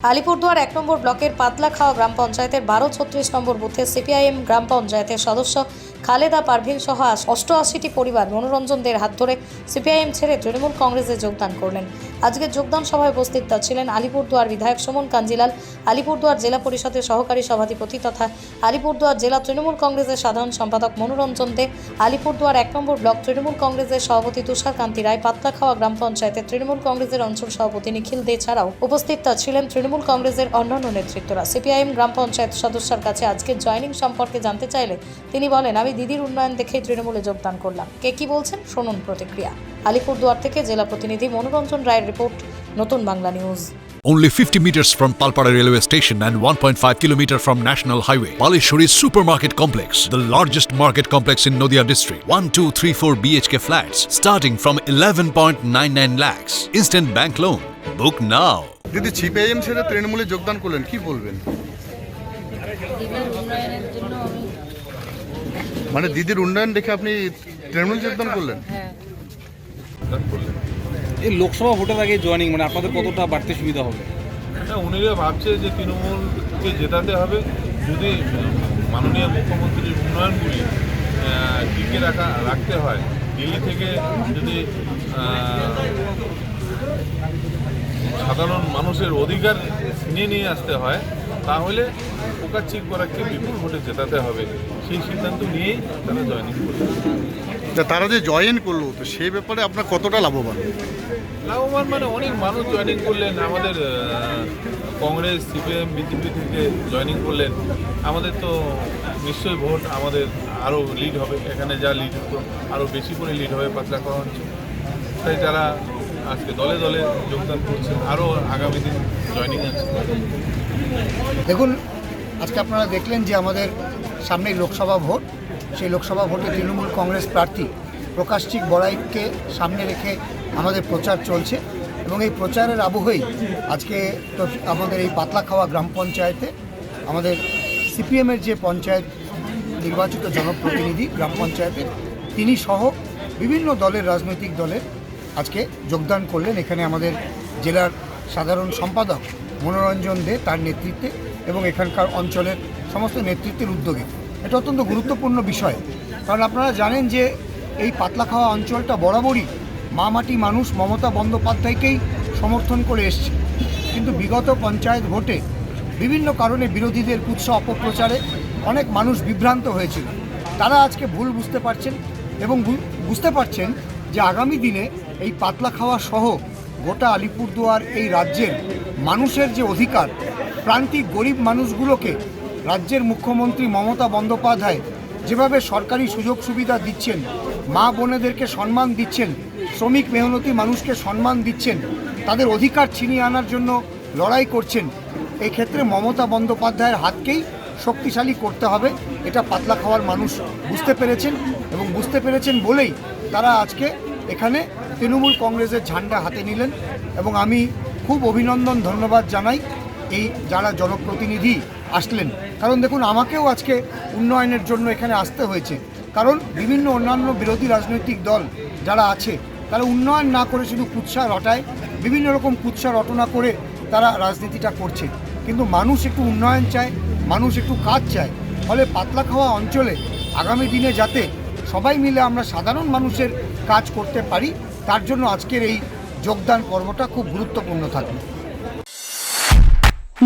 আলিপুরদুয়ার এক নম্বর ব্লকের পাতলাখাওয়া গ্রাম পঞ্চায়েতের বারো ছত্রিশ নম্বর বুথে সিপিআইএম গ্রাম পঞ্চায়েতের সদস্য খালেদা পারভিন সহ অষ্টআশিটি পরিবার মনোরঞ্জনদের হাত ধরে সিপিআইএম ছেড়ে তৃণমূল কংগ্রেসে যোগদান করলেন। আজকে যোগদান সভায় উপস্থিত ছিলেন আলিপুরদুয়ার বিধায়ক সুমন কাঞ্জিলাল, আলিপুরদুয়ার জেলা পরিষদের সহকারী সভাধিপতি তথা আলিপুরদুয়ার জেলা তৃণমূল কংগ্রেসের সাধারণ সম্পাদক মনোরঞ্জন দে, আলিপুরদুয়ার এক নম্বর ব্লক তৃণমূল কংগ্রেসের সভাপতি তুষার কান্তি রায়, পাতলাখাওয়া গ্রাম পঞ্চায়েতের তৃণমূল কংগ্রেসের অঞ্চল সভাপতি নিখিল দে ছাড়াও উপস্থিত ছিলেন তৃণমূল কংগ্রেসের অন্যান্য নেতৃত্বরা। সিপিআইএম গ্রাম পঞ্চায়েত সদস্যের কাছে আজকে জয়নিং সম্পর্কে জানতে চাইলে তিনি বলেন, আমি দিদির উন্নয়ন দেখেই তৃণমূলে যোগদান করলাম। কে কি বলছেন? শুনুন প্রতিক্রিয়া। আলিপুরদুয়ার থেকে জেলা প্রতিনিধি মনোরঞ্জন রায়ের রিপোর্ট নতুন Bangla news Only 50 meters from Palpara railway station and 1.5 kilometer from National Highway. Palishuri Supermarket Complex, the largest market complex in Noida district. 1, 2, 3, 4 BHK flats starting from 11.99 lakhs. Instant bank loan. Book now. দিদি CPIM ছেড়ে তৃণমূলে যোগদান করলেন কি বলবেন মানে দিদির উন্নয়ন দেখে আপনি তৃণমূল যোগদান করলেন হ্যাঁ এই লোকসভা ভোটের আগে জয়েনিং মানে আপনাদের কতটা বাড়তে সুবিধা হবে? না উনিরা ভাবছে যে তৃণমূলকে জেতাতে হবে। যদি মাননীয় মুখ্যমন্ত্রীর উন্নয়নগুলি টিকে রাখা রাখতে হয় দিল্লি থেকে যদি সাধারণ মানুষের অধিকার নিয়ে নিয়ে আসতে হয় তাহলে প্রকাশিক করাকে বিপুল ভোটে জেতাতে হবে? সেই সিদ্ধান্ত নিয়েই তারা জয়নিং করবে তারা যে জয়েন করল তো সেই ব্যাপারে আপনার কতটা লাভবান? লাভবান মানে অনেক মানুষ জয়েনিং করলেন। আমাদের কংগ্রেস সিপিএম বিজেপি থেকে জয়েনিং করলেন। আমাদের তো নিশ্চয়ই ভোট আমাদের আরও লিড হবে। এখানে যা লিড হতো আরও বেশি করে লিড হবে পাতলা করা হচ্ছে। তাই তারা আজকে দলে দলে যোগদান করছে। আরও আগামী দিন জয়েনিং দেখুন, আজকে আপনারা দেখলেন যে আমাদের সামনে লোকসভা ভোট। সেই লোকসভা ভোটে তৃণমূল কংগ্রেস প্রার্থী প্রকাশচিক বড়াইকে সামনে রেখে আমাদের প্রচার চলছে এবং এই প্রচারের আবহেই আজকে তো আমাদের এই পাতলাখাওয়া গ্রাম পঞ্চায়েতে আমাদের সিপিএমের যে পঞ্চায়েত নির্বাচিত জনপ্রতিনিধি গ্রাম পঞ্চায়েতে তিনি সহ বিভিন্ন দলের রাজনৈতিক দলের আজকে যোগদান করলেন। এখানে আমাদের জেলার সাধারণ সম্পাদক মনোরঞ্জন দে তার নেতৃত্বে এবং এখানকার অঞ্চলের সমস্ত নেতৃত্বের উদ্যোগে। এটা অত্যন্ত গুরুত্বপূর্ণ বিষয়। কারণ আপনারা জানেন যে এই পাতলাখাওয়া অঞ্চলটা বরাবরই মা মাটি মানুষ মমতা বন্দ্যোপাধ্যায়কেই সমর্থন করে এসছে। কিন্তু বিগত পঞ্চায়েত ভোটে বিভিন্ন কারণে বিরোধীদের কুৎস অপপ্রচারে অনেক মানুষ বিভ্রান্ত হয়েছিল। তারা আজকে ভুল বুঝতে পারছেন এবং বুঝতে পারছেন যে আগামী দিনে এই পাতলা খাওয়া সহ গোটা আলিপুরদুয়ার এই রাজ্যের মানুষের যে অধিকার, প্রান্তিক গরিব মানুষগুলোকে রাজ্যের মুখ্যমন্ত্রী মমতা বন্দ্যোপাধ্যায় যেভাবে সরকারি সুযোগ সুবিধা দিচ্ছেন, মা বোনেদেরকে সম্মান দিচ্ছেন, শ্রমিক মেহনতি মানুষকে সম্মান দিচ্ছেন, তাদের অধিকার ছিনিয়ে আনার জন্য লড়াই করছেন এই ক্ষেত্রে মমতা বন্দ্যোপাধ্যায়ের হাতকেই শক্তিশালী করতে হবে, এটা পাতলা খাওয়ার মানুষ বুঝতে পেরেছেন এবং বুঝতে পেরেছেন বলেই তারা আজকে এখানে তৃণমূল কংগ্রেসের ঝান্ডা হাতে নিলেন এবং আমি খুব অভিনন্দন, ধন্যবাদ জানাই এই যারা জনপ্রতিনিধি আসলেন। কারণ দেখুন, আমাকেও আজকে উন্নয়নের জন্য এখানে আসতে হয়েছে। কারণ বিভিন্ন অন্যান্য বিরোধী রাজনৈতিক দল যারা আছে, তারা উন্নয়ন না করে শুধু কুৎসা রটায়, বিভিন্ন রকম কুৎসা রটনা করে তারা রাজনীতিটা করছে। কিন্তু মানুষ একটু উন্নয়ন চায়, মানুষ একটু কাজ চায়। ফলে পাতলা খাওয়া অঞ্চলে আগামী দিনে যাতে সবাই মিলে আমরা সাধারণ মানুষের কাজ করতে পারি তার জন্য আজকের এই যোগদান পর্বটা খুব গুরুত্বপূর্ণ থাকবে